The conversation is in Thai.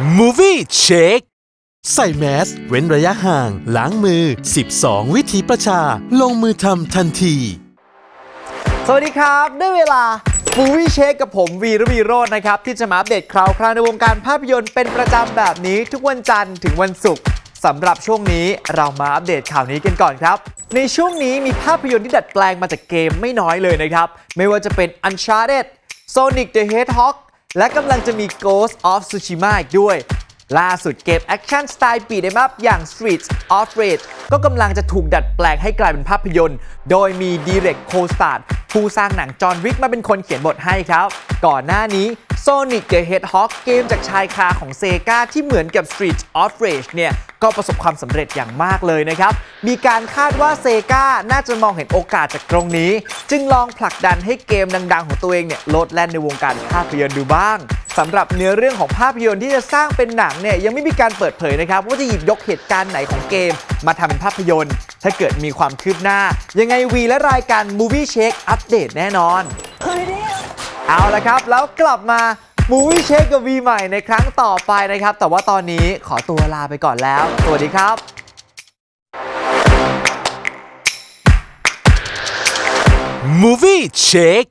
Movie Check ใส่แมส เว้นระยะห่าง ล้างมือ 12 วิธีประชา ลงมือทำทันที สวัสดีครับ ได้เวลา Movie Check กับผมวีรวีโรจน์นะครับ ที่จะมาอัปเดตข่าวคราวในวงการภาพยนตร์เป็นประจำแบบนี้ทุกวันจันทร์ถึงวันศุกร์สำหรับช่วงนี้เรามาอัปเดตข่าวนี้กันก่อนครับ ในช่วงนี้มีภาพยนตร์ที่ดัดแปลงมาจากเกมไม่น้อยเลยนะครับ ไม่ว่าจะเป็น Uncharted Sonic the Hedgehog และกำลังจะมี Ghost of Tsushima อีกด้วย ล่าสุดเกมแอคชั่นสไตล์ปีเดมัพอย่าง Streets of Rage ก็กำลังจะถูกดัดแปลงให้กลายเป็นภาพยนตร์ โดยมี Direct c o s t a r ผู้สร้างหนังจอห์นวิกมาเป็นคนเขียนบทให้ครับ ก่อนหน้านี้ Sonic the Hedgehog เกมจากชายคาของเซกาที่เหมือนกับ Streets of Rage เนี่ย ก็ประสบความสำเร็จอย่างมากเลยนะครับ มีการคาดว่าเซกาน่าจะมองเห็นโอกาสจากตรงนี้ จึงลองผลักดันให้เกมดัง ๆ ของตัวเองเนี่ยโลดแล่นในวงการภาพยนตร์ดูบ้างสำหรับเนื้อเรื่องของภาพยนตร์ที่จะสร้างเป็นหนังเนี่ยยังไม่มีการเปิดเผยนะครับ ว่าจะหยิบยกเหตุการณ์ไหนของเกม มาทำเป็นภาพยนตร์ ถ้าเกิดมีความคืบหน้า ยังไงวีและรายการ Movie Check อัปเดตแน่นอน เอาละครับ แล้วกลับมา มูวี่เช็คกับวีใหม่ในครั้งต่อไปนะครับ แต่ว่าตอนนี้ขอตัวลาไปก่อนแล้ว สวัสดีครับ Movie Check